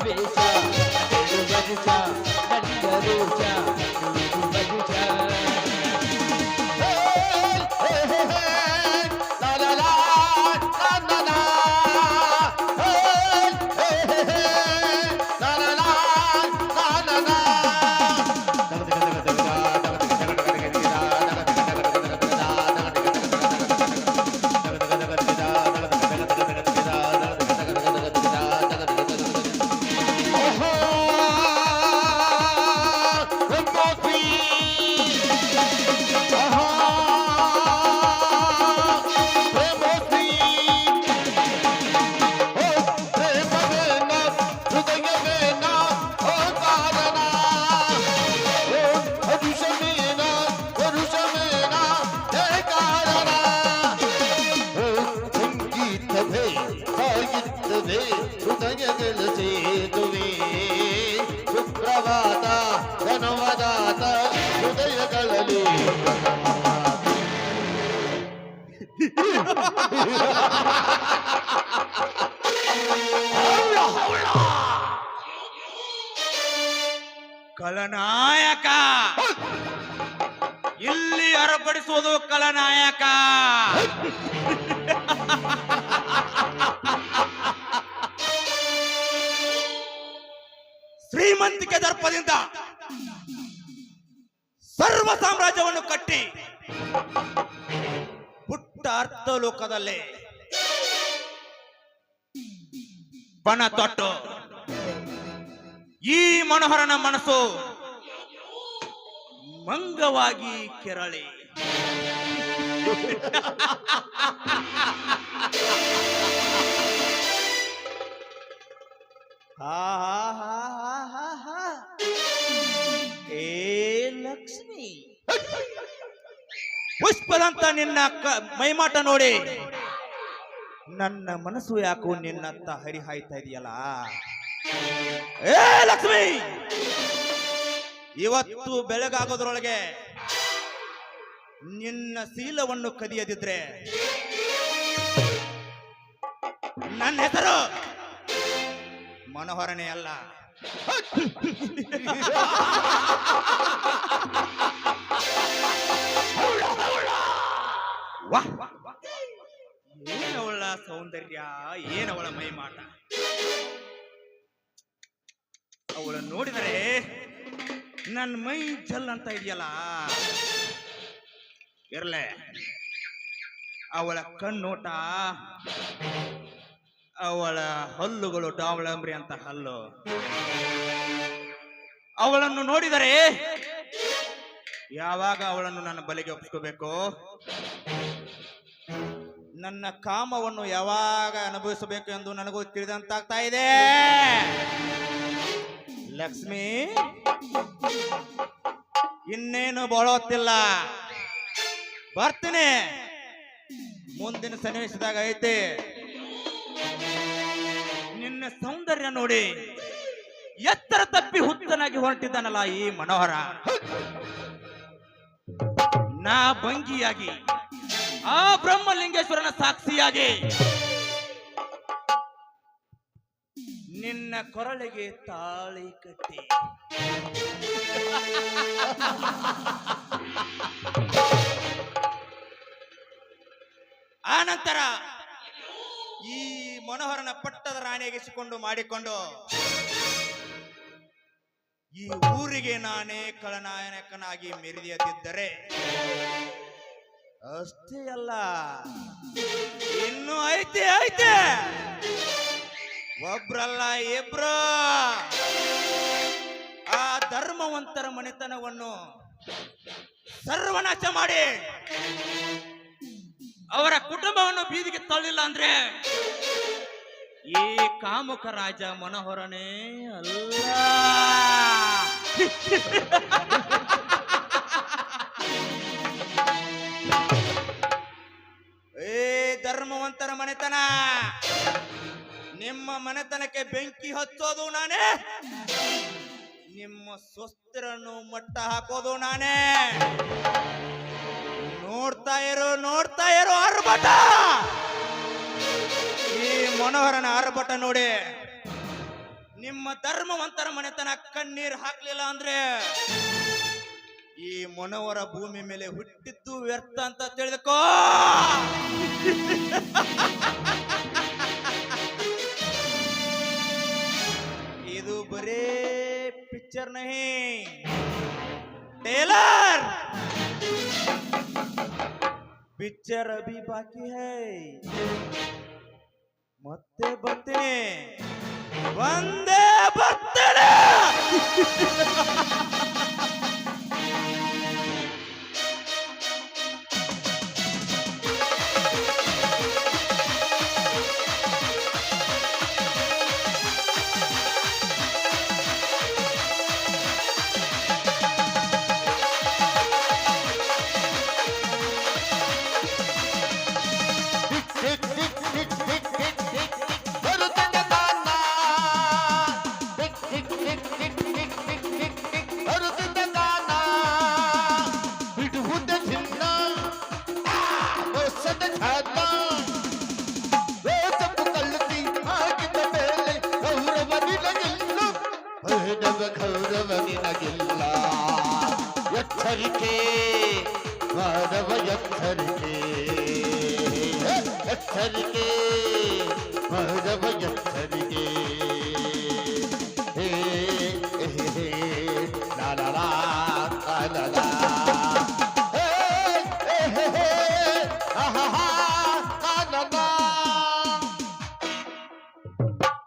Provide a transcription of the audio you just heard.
cabeça. ಕಲನಾಯಕ. ಇಲ್ಲಿ ಹೊರಪಡಿಸುವುದು ಕಲನಾಯಕ. ಶ್ರೀಮಂತಿಕೆ ದರ್ಪದಿಂದ ಸರ್ವ ಸಾಮ್ರಾಜ್ಯವನ್ನು ಕಟ್ಟಿ ಪುಟ್ಟ ಅರ್ಥ ಲೋಕದಲ್ಲಿ ಬಣ ತೊಟ್ಟು. ಈ ಮನೋಹರನ ಮನಸ್ಸು ಮಂಗವಾಗಿ ಕೆರಳಿ. ನಿನ್ನ ಮೈಮಾಟ ನೋಡಿ. ನನ್ನ ಮನಸ್ಸು ಯಾಕೋ ನಿನ್ನತ್ತ ಹರಿಹಾಯ್ತಾ ಇದೆಯಲ್ಲ? ಏ ಲಕ್ಷ್ಮಿ! ಇವತ್ತು ಬೆಳಗಾಗೋದ್ರೊಳಗೆ ನಿನ್ನ ಶೀಲವನ್ನು ಕದಿಯದಿದ್ರೆ ನನ್ನ ಹೆಸರು ಮನೋಹರನೇ ಅಲ್ಲ. ವಾಹ್ ಏನವಳ ಸೌಂದರ್ಯ, ಏನವಳ ಮೈಮಾಟ? ಅವಳ ನೋಡಿದರೆ ನನ್ನ ಮೈ ಜಲ್ ಅಂತ ಇದೆಯಲ್ಲ? ಇರಲೆ, ಅವಳ ಕಣ್ಣೋಟ, ಅವಳ ಹಲ್ಲುಗಳು ಡಾವಳಂಬ್ರಿ ಅಂತ ಹಲ್ಲು. ಅವಳನ್ನು ನೋಡಿದರೆ ಯಾವಾಗ ಅವಳನ್ನು ನನ್ನ ಬಲೆಗೆ ಒಪ್ಪಿಸ್ಕೋಬೇಕು ನನ್ನ ಕಾಮವನ್ನು ಯಾವಾಗ ಅನುಭವಿಸಬೇಕು ಎಂದು ನನಗೂ ತಿಳಿದಂತಾಗ್ತಾ ಇದೆ. ಲಕ್ಷ್ಮಿ, ಇನ್ನೇನು ಬಳೋತ್ತಿಲ್ಲ. ಬರ್ತೀನಿ. ಮುಂದಿನ ಸನ್ನಿವೇಶದಾಗ ಐತಿ. ನಿನ್ನ ಸೌಂದರ್ಯ ನೋಡಿ ಎತ್ತರ ತಪ್ಪಿ ಹುತ್ತನಾಗಿ ಹೊರಟಿದ್ದಾನಲ್ಲ ಈ ಮನೋಹರ. ನಾ ಭಂಗಿಯಾಗಿ ಆ ಬ್ರಹ್ಮಲಿಂಗೇಶ್ವರನ ಸಾಕ್ಷಿಯಾಗಿ. ನಿನ್ನ ಕೊರಳಿಗೆ ತಾಳಿ ಕಟ್ಟಿ. ಆನಂತರ ಈ ಮನೋಹರನ ಪಟ್ಟದ ರಾಣಿಯಾಗಿಸಿಕೊಂಡು ಮಾಡಿಕೊಂಡು ಈ ಊರಿಗೆ ನಾನೇ ಖಳನಾಯಕನಾಗಿ ಮೆರೆದಿದ್ದರೆ ಅಷ್ಟೇ ಅಲ್ಲ. ಇನ್ನು ಐತೆ ಐತೆ. ಒಬ್ರಲ್ಲ ಇಬ್ರು. ಆ ಧರ್ಮವಂತರ ಮನೆತನವನ್ನು ಸರ್ವನಾಶ ಮಾಡಿ ಅವರ ಕುಟುಂಬವನ್ನು ಬೀದಿಗೆ ತಳ್ಳಿಲ್ಲ ಅಂದ್ರೆ ಈ ಕಾಮುಕ ರಾಜ ಮನೋಹರನೇ ಅಲ್ಲ. ಧರ್ಮವಂತರ ಮನೆತನ. ನಿಮ್ಮ ಮನೆತನಕ್ಕೆ ಬೆಂಕಿ ಹಚ್ಚೋದು ನಾನೇ. ನಿಮ್ಮ ಸ್ವಸ್ಥರನ್ನು ಮಟ್ಟ ಹಾಕೋದು ನಾನೇ. ನೋಡ್ತಾ ಇರು ನೋಡ್ತಾ ಇರು ಆರ್ಭಟ ಈ ಮನೋಹರನ ಆರ್ಭಟ ನೋಡಿ. ನಿಮ್ಮ ಧರ್ಮವಂತರ ಮನೆತನ ಕಣ್ಣೀರ್ ಹಾಕ್ಲಿಲ್ಲ ಅಂದ್ರೆ ಈ ಮೊನವರ ಭೂಮಿ ಮೇಲೆ ಹುಟ್ಟಿದ್ದು ವ್ಯರ್ಥ ಅಂತ ತಿಳಿದಕೋ. ಇದು ಬರೇ ಪಿಕ್ಚರ್ ನಹಿ. ಟೇಲರ್ ಪಿಕ್ಚರ್ ಅಭಿ ಬಾಕಿ ಹೈ. ಮತ್ತೆ ಬರ್ತೇನೆ. ಒಂದೇ ಬರ್ತೇನೆ ఎక్కరికే మాధవ ఎక్కరికే ఎక్కరికే మాధవ